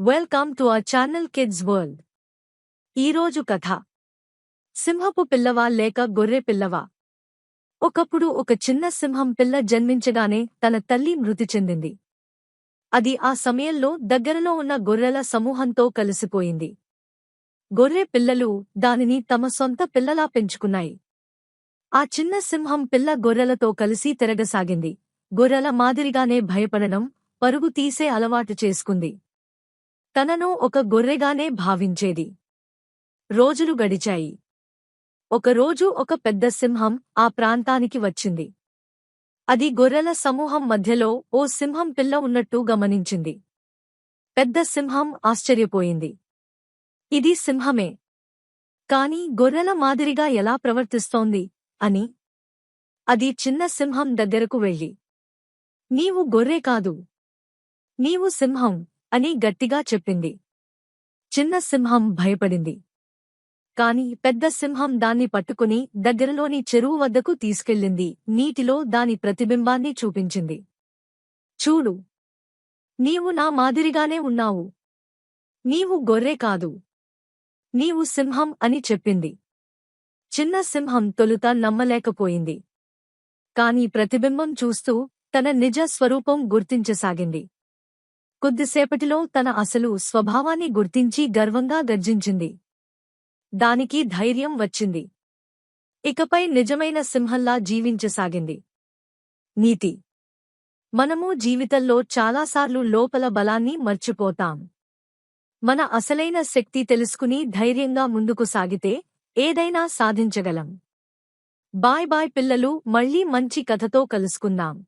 Welcome to our channel kids world ఈరోజు కథ. సింహపు పిల్లవా లేక గొర్రె పిల్లవా? ఒకప్పుడు ఒక చిన్న సింహం పిల్ల జన్మించగానే తన తల్లి మృతి చెందింది. అది ఆ సమయంలో దగ్గరలో ఉన్న గొర్రెల సమూహంతో కలిసిపోయింది. గొర్రె పిల్లలు దానిని తమ సొంత పిల్లలా పెంచుకున్నాయి. ఆ చిన్న సింహం పిల్ల గొర్రెలతో కలిసి తిరగసాగింది. గొర్రెల మాదిరిగానే భయపడడం పరుగు తీసే అలవాటు చేసుకుంది. తనను ఒక గొర్రెగానే భావించేది. రోజులు గడిచాయి. ఒకరోజు ఒక పెద్ద సింహం ఆ ప్రాంతానికి వచ్చింది. అది గొర్రెల సమూహం మధ్యలో ఓ సింహం పిల్ల ఉన్నట్టు గమనించింది. పెద్ద సింహం ఆశ్చర్యపోయింది. ఇది సింహమే. కాని గొర్రెల మాదిరిగా ఎలా ప్రవర్తిస్తోంది అని. అది చిన్న సింహం దగ్గరకు వెళ్ళి నీవు గొర్రె కాదు. నీవు సింహం. అని గట్టిగా చెప్పింది. చిన్న సింహం భయపడింది. కాని పెద్ద సింహం దాన్ని పట్టుకుని దగ్గరలోని చెరువు వద్దకు తీసుకెళ్ళింది. నీటిలో దాని ప్రతిబింబాన్ని చూపించింది. చూడు. నీవు నా మాదిరిగానే ఉన్నావు. నీవు గొర్రె కాదు. నీవు సింహం అని చెప్పింది. చిన్న సింహం తొలుత నమ్మలేకపోయింది. కాని ప్రతిబింబం చూస్తూ తన నిజ స్వరూపం గుర్తించసాగింది. కొద్దిసేపటిలో తన అసలు స్వభావాన్ని గుర్తించి గర్వంగా గర్జించింది. దానికి ధైర్యం వచ్చింది. ఇకపై నిజమైన సింహంలా జీవించసాగింది. నీతి. మనము జీవితంలో చాలాసార్లు లోపల బలాన్ని మర్చిపోతాం. మన అసలైన శక్తి తెలుసుకుని ధైర్యంగా ముందుకు సాగితే ఏదైనా సాధించగలం. బాయ్ బాయ్ పిల్లలు మళ్ళీ మంచి కథతో కలుసుకుందాం.